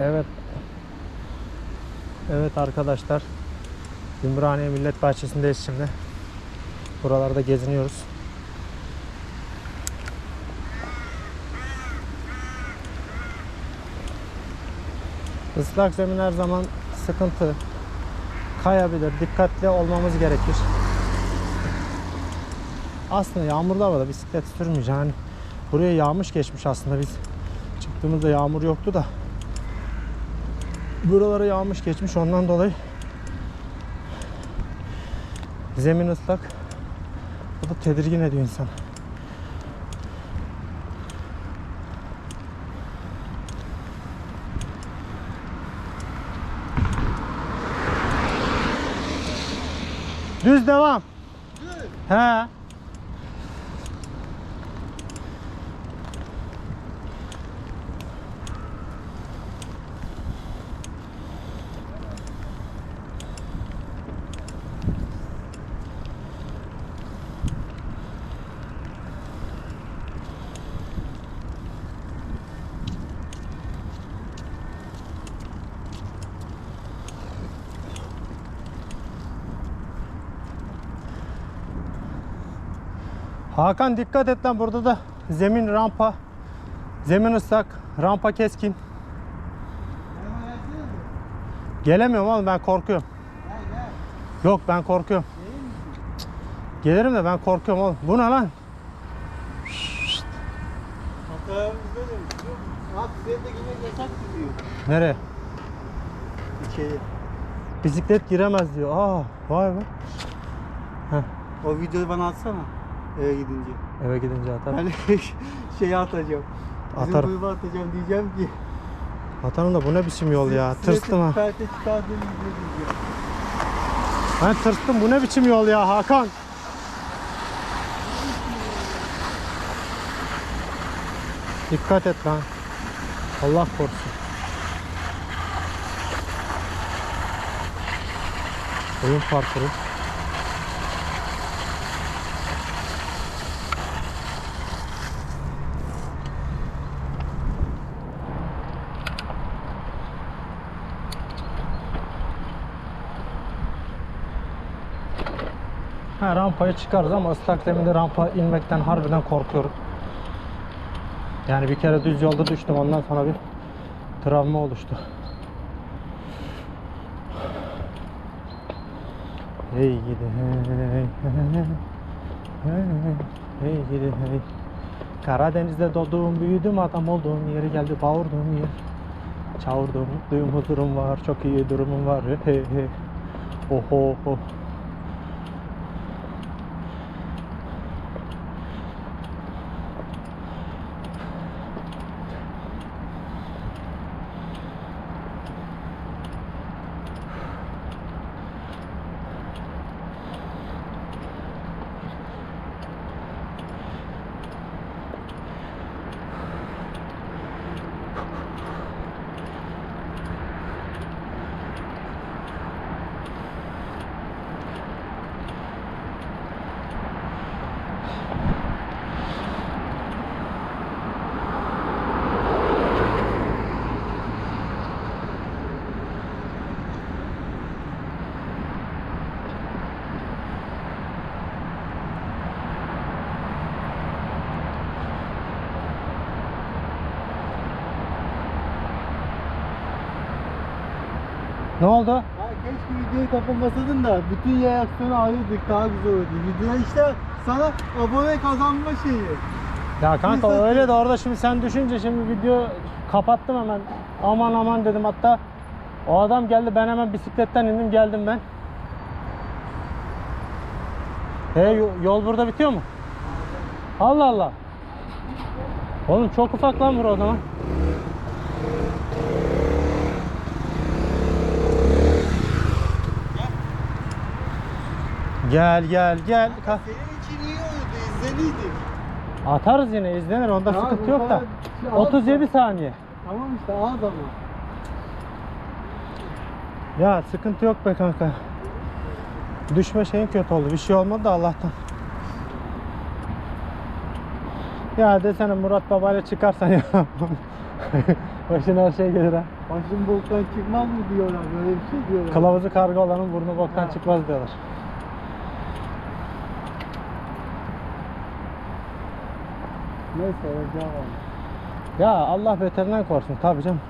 Evet. Evet arkadaşlar. Ümraniye Millet Bahçesi'ndeyiz şimdi. Buralarda geziniyoruz. Islak zemin her zaman sıkıntı. Kayabilir. Dikkatli olmamız gerekir. Aslında yağmurlu havada bisiklet sürmeyeceğim. Hani buraya yağmış geçmiş aslında biz çıktığımızda yağmur yoktu da buralara yağmış geçmiş ondan dolayı zemin ıslak bu da tedirgin ediyor insan. Düz devam. He. Hakan dikkat et lan burada da zemin rampa. Zemin ıslak, rampa keskin. Gelemiyorum oğlum ben korkuyorum. Yok ben korkuyorum. Gelirim de ben korkuyorum oğlum. Bu ne lan? Hatamızda da Bak bisikletle girmek yasak diyor. Nereye? Bisiklet giremez diyor. Aa, vay be. O videoyu bana atsana. Eve gidince. Eve gidince atar. Ben şeyi atacağım. Bizim Atarım. gruba atacağım diyeceğim ki. Atarım da bu ne biçim yol ya. Tırstım ha. Perte diyeceğim. Ben tırstım. Bu ne biçim yol ya Hakan? Dikkat et lan. Allah korusun. Oyun parkuru. Ha, rampaya çıkarız ama ıslak zeminde rampa inmekten harbiden korkuyorum. Yani bir kere düz yolda düştüm ondan sonra bir travma oluştu. Hey gidi hey hey hey hey gidi hey Karadeniz'de doğdum büyüdüm adam olduğum yeri geldi bağırdığım yer Çağırdım mutluyum huzurum var çok iyi durumum var hey hey Oho oh. Ne oldu? Ha, keşke videoyu kapamasaydın da bütün reaksiyonu alırdık daha güzel olurdu. Video işte sana abone kazanma şeyi. Ya kanka İnsan- öyle de orada şimdi sen düşünce şimdi video kapattım hemen. Aman aman dedim hatta o adam geldi ben hemen bisikletten indim geldim ben. He yo- yol burada bitiyor mu? Allah Allah. Oğlum çok ufak lan bura o zaman. Gel gel gel. Ka- Senin için iyi izleniydik. Atarız yine izlenir onda Ya sıkıntı bu yok da. kadar şey az 37 da- saniye. Tamam işte az ama. Ya sıkıntı yok be kanka. Düşme şeyin kötü oldu. Bir şey olmadı da Allah'tan. Ya desene Murat babayla çıkarsan ya. Başına her şey gelir ha. Başım boktan çıkmaz mı diyorlar böyle bir şey diyorlar. Kılavuzu karga olanın burnu boktan Ha. çıkmaz diyorlar. Neyse. Ya Allah beterinden korusun tabii canım.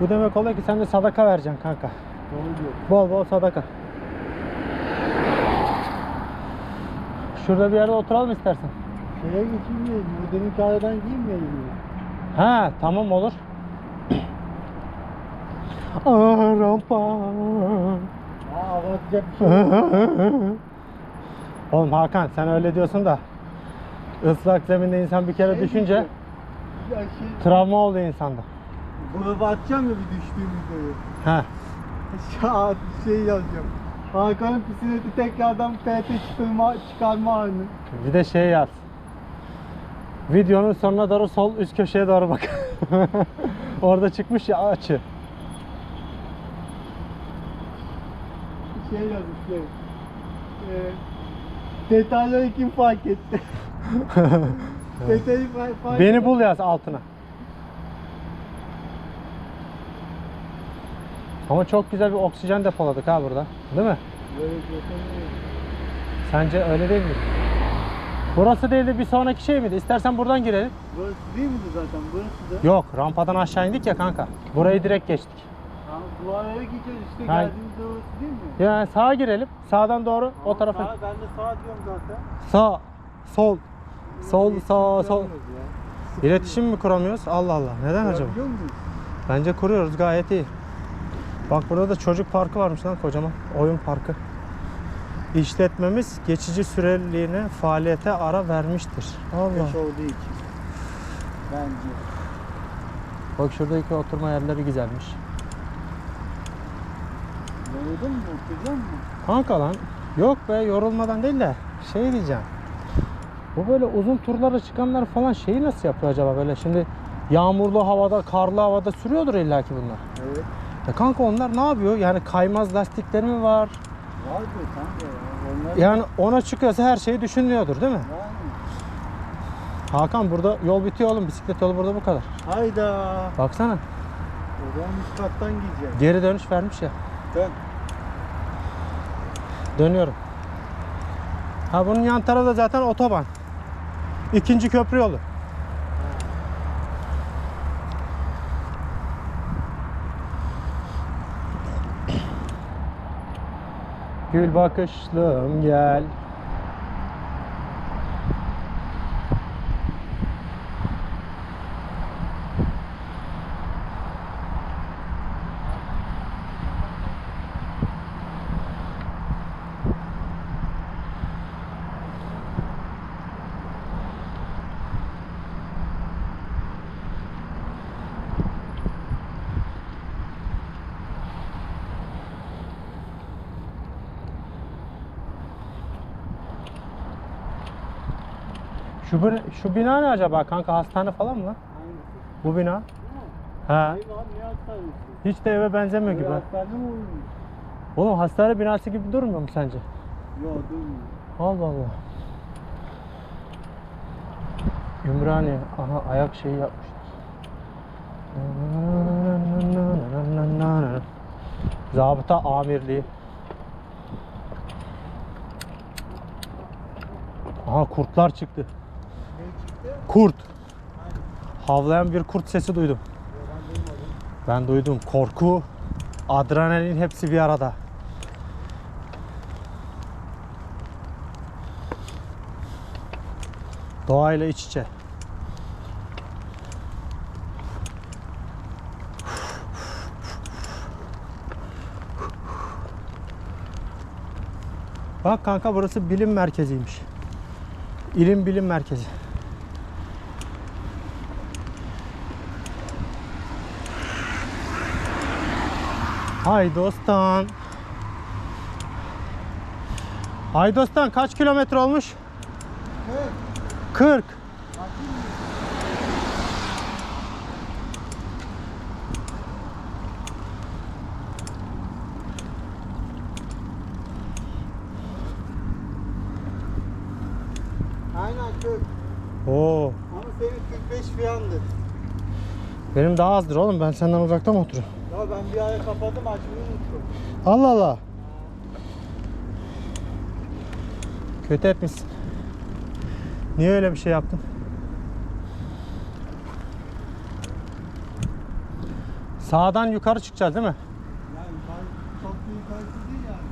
Bu demek oluyor ki sen de sadaka vereceksin kanka. Doğru diyor. Bol bol sadaka. Şurada bir yerde oturalım istersen. Şeye geçirmeyelim. O demin kahveden giymeyelim mi? Ha tamam olur. Aa, rampa. Aa hava atacak bir şey. Oğlum Hakan sen öyle diyorsun da ıslak zeminde insan bir kere Şey düşünce diyeceğim. Ya şey, travma oluyor insanda. bunu atacağım ya bir düştüğümüzde. Ha. Şahat şey yazacağım. Hakan'ın pisineti tekrardan PT çıkarma, çıkarma anı. Bir de şey yaz. Videonun sonuna doğru sol üst köşeye doğru bak. Orada çıkmış ya açı. Şey yazmış şey. Ee, detayları kim fark etti? Detayı Beni bul yaz altına. Ama çok güzel bir oksijen depoladık ha burada. Değil mi? Sence öyle değil mi? Burası değil de bir sonraki şey miydi? İstersen buradan girelim. Burası değil miydi zaten? Burası da. Yok rampadan aşağı indik ya kanka. Burayı direkt geçtik. Ha, geçiyoruz işte Ha. geldiğimizde orası değil mi? Ya sağa girelim. Sağdan doğru o tarafa. Sağ, ben de sağ diyorum zaten. Sağ, sol, sol, sağ, sol. İletişim mi kuramıyoruz? Allah Allah. Neden acaba? Bence kuruyoruz gayet iyi. Bak burada da çocuk parkı varmış lan kocaman. Oyun parkı. İşletmemiz geçici süreliğine faaliyete ara vermiştir. Allah. Olduğu için. Bence. Bak şuradaki oturma yerleri güzelmiş. Yoruldun mu? Okuyacak mı? Kanka lan. Yok be yorulmadan değil de şey diyeceğim. Bu böyle uzun turlara çıkanlar falan şeyi nasıl yapıyor acaba böyle şimdi yağmurlu havada, karlı havada sürüyordur illaki bunlar. Evet. Ya kanka onlar ne yapıyor? Yani kaymaz lastikleri mi var? Vardı kanka. Onlar Yani ona çıkıyorsa her şeyi düşünüyordur değil mi? yani. Hakan burada yol bitiyor oğlum. Bisiklet yolu burada bu kadar. Hayda. Baksana. O zaman üst kattan gideceğim. Geri dönüş vermiş ya. Dön. Dönüyorum. Ha bunun yan tarafı da zaten otoban. İkinci köprü yolu. Gül bakışlım gel. Şu, bina- şu bina ne acaba kanka? Hastane falan mı lan? Bu bina. Ha. Hiç de eve benzemiyor gibi. ha. hastane mi olmuş? Oğlum hastane binası gibi durmuyor mu sence? Yok durmuyor. Allah Allah. Ümraniye. Aha ayak şeyi yapmışlar. Zabıta amirliği. Aha kurtlar çıktı. Kurt. Havlayan bir kurt sesi duydum. Ben duydum. Korku, adrenalin hepsi bir arada. Doğayla iç içe. Bak kanka burası bilim merkeziymiş. İlim bilim merkezi. Hay dostan. Hay dostan kaç kilometre olmuş? Evet. 40. Benim daha azdır oğlum. Ben senden uzakta mı oturuyorum? Ya ben bir ara kapadım açmayı unuttum. Allah Allah. Kötü etmişsin. Niye öyle bir şey yaptın? Sağdan yukarı çıkacağız değil mi? Yani ben çok büyük hareket değil yani.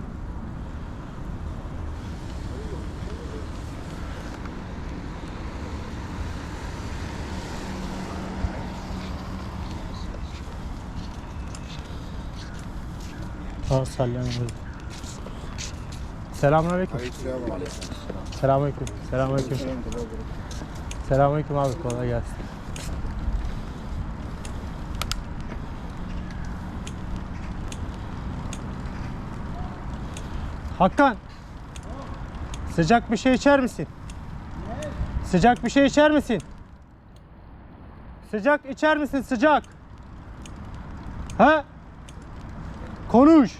Aa, sallayalım. Selamünaleyküm. Selamünaleyküm. Selamünaleyküm. Selamünaleyküm abi kolay gelsin. Hakan. Sıcak bir şey içer misin? Sıcak bir şey içer misin? Sıcak içer misin sıcak? Ha? Konuş.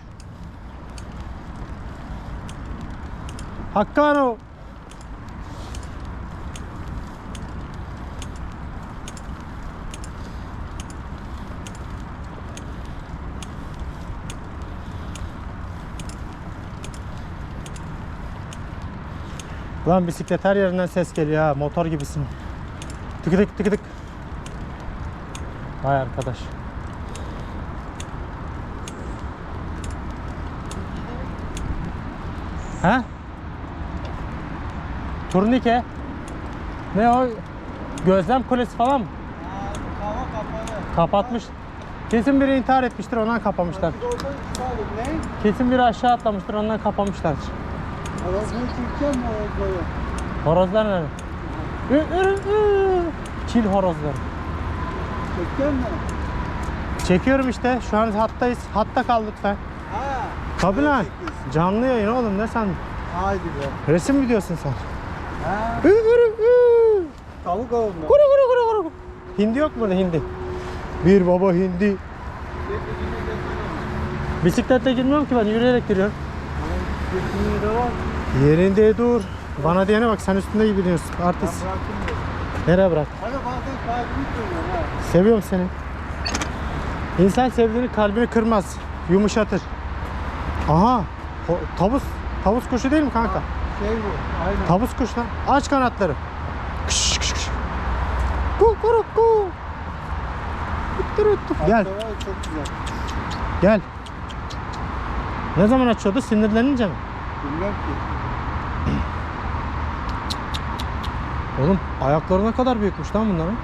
Hakkano. Lan bisiklet her yerinden ses geliyor ha. Motor gibisin. Tık tık tık tık. Vay arkadaş. He? Turnike. Ne o? Gözlem kulesi falan mı? Kapatmış. Kesin biri intihar etmiştir ondan kapamışlar. Kesin biri aşağı atlamıştır ondan kapamışlardır. Arasını çekeceğim mi orada? Horozlar nerede? Çil horozları. Çekeceğim mi? Çekiyorum işte. Şu an hattayız. Hatta kal lütfen. Ha. Tabii lan. çekiyorsun. Canlı yayın oğlum ne sandın? Haydi be. Resim videosun sen. Ha. Ü, ü, ü. Tavuk avında. Kuru kuru kuru kuru. Hindi yok mu burada hindi? Bir baba hindi. Bisikletle girmiyorum ki ben yürüyerek giriyorum. Kesinlikle de var. Yerinde dur. Bana diyene bak sen üstünde gibi biniyorsun. Ben Artist. bıraktım diyor. Nereye bırak? Hani bazen kalbimi kırıyor ha. Seviyorum seni. İnsan sevdiğini kalbini kırmaz. Yumuşatır. Aha. tavus. Tavus kuşu değil mi kanka? Şey bu. Aynen. Tavus kuş lan. Aç kanatları. Kış kış kış. Ku kuru ku. Üttürüttü. Gel. Hatta var Çok güzel. Gel. Ne zaman açıyordu? Sinirlenince mi? Bilmem ki. Oğlum ayakları ne kadar büyükmüş lan bunların.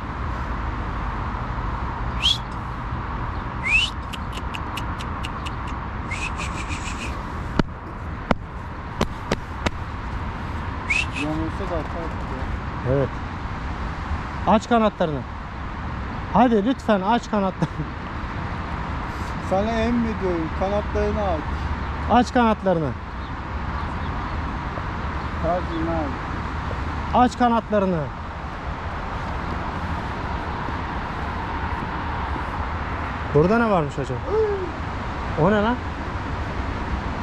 Yanılsa da atar. ya. Evet. Aç kanatlarını. Hadi lütfen aç kanatlarını. Sana emrediyorum. Kanatlarını aç. Aç kanatlarını. Tercihini aç. Aç kanatlarını. Burada ne varmış acaba? O ne lan?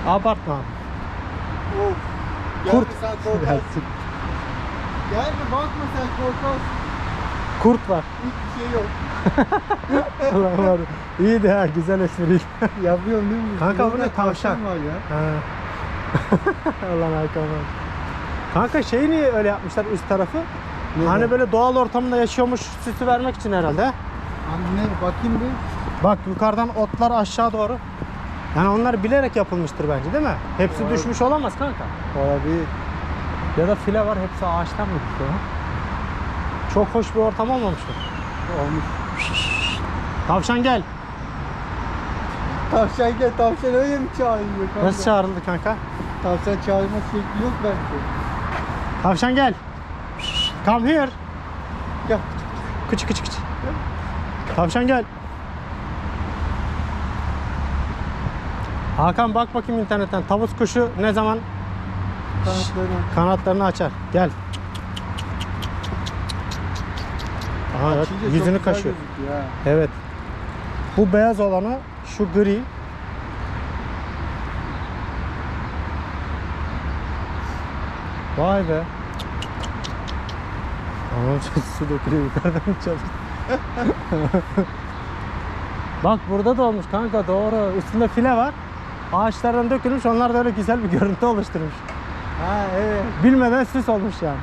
Abartma. Of. Kurt. mi sen korkarsın. Gel bakma sen korkarsın. Kurt var. Hiçbir şey yok. Allah var. İyi de ha güzel espri. Yapıyorum değil mi? Kanka bu ne? Tavşan. var ya. Ha. Allah var. Kanka şey niye öyle yapmışlar üst tarafı? Ne hani böyle doğal ortamda yaşıyormuş süsü vermek için herhalde. Anne bakayım bir. Bak yukarıdan otlar aşağı doğru. Yani onlar bilerek yapılmıştır bence değil mi? Hepsi Evet. düşmüş olamaz kanka. Olabilir. Ya da file var hepsi ağaçtan mı düşüyor? Çok hoş bir ortam olmamış mı? Olmuş. Tavşan gel. Tavşan gel. Tavşan öyle mi çağırıyor kanka? Nasıl çağrıldı kanka? Tavşan çağırma şekli yok bence. Tavşan gel. Come here. Gel. Kıç kıç kıç. Tavşan gel. Hakan bak bakayım internetten. Tavus kuşu ne zaman Kanatlarını. kanatlarını açar? Gel. Aha, evet, Açınca yüzünü kaşıyor. Evet. Bu beyaz olanı şu gri. Vay be. İçin su dökülüyor yukarıdan. Bak burada da olmuş kanka doğru. Üstünde file var. Ağaçlardan dökülmüş. Onlar da öyle güzel bir görüntü oluşturmuş. Ha evet. Bilmeden süs olmuş yani.